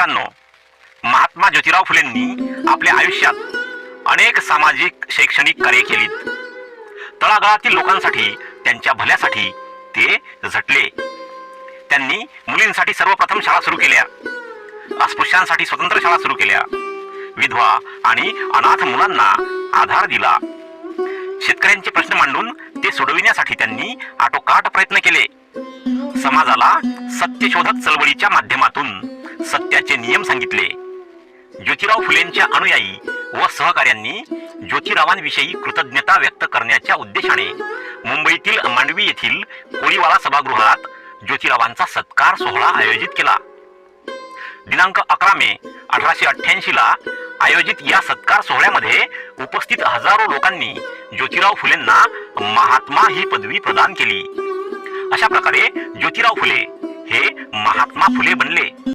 मित्रांनो महात्मा ज्योतिराव फुलेंनी आपल्या आयुष्यात अनेक सामाजिक शैक्षणिक कार्य केलीत. तळागाळातील लोकांसाठी त्यांच्या भल्यासाठी ते झटले. त्यांनी मुलींसाठी सर्वप्रथम शाळा सुरू केल्या. अस्पृश्यांसाठी स्वतंत्र शाळा सुरू केल्या. विधवा आणि अनाथ मुलांना आधार दिला. शेतकऱ्यांचे प्रश्न मांडून ते सोडविण्यासाठी त्यांनी आटोकाट प्रयत्न केले. समाजाला सत्यशोधक चळवळीच्या माध्यमातून सत्याचे नियम सांगितले. ज्योतिराव फुलेंच्या अनुयायी व सहकाऱ्यांनी ज्योतिरावांविषयी कृतज्ञता व्यक्त करण्याच्या उद्देशाने मुंबईतील मांडवी येथील कोळीवाला सभागृहात ज्योतिरावांचा सत्कार सोहळा आयोजित केला. दिनांक अकरा मे अठराशे अठ्ठ्याऐंशी ला आयोजित या सत्कार सोहळ्यामध्ये उपस्थित हजारो लोकांनी ज्योतिराव फुलेंना महात्मा ही पदवी प्रदान केली. अशा प्रकारे ज्योतिराव फुले हे महात्मा फुले बनले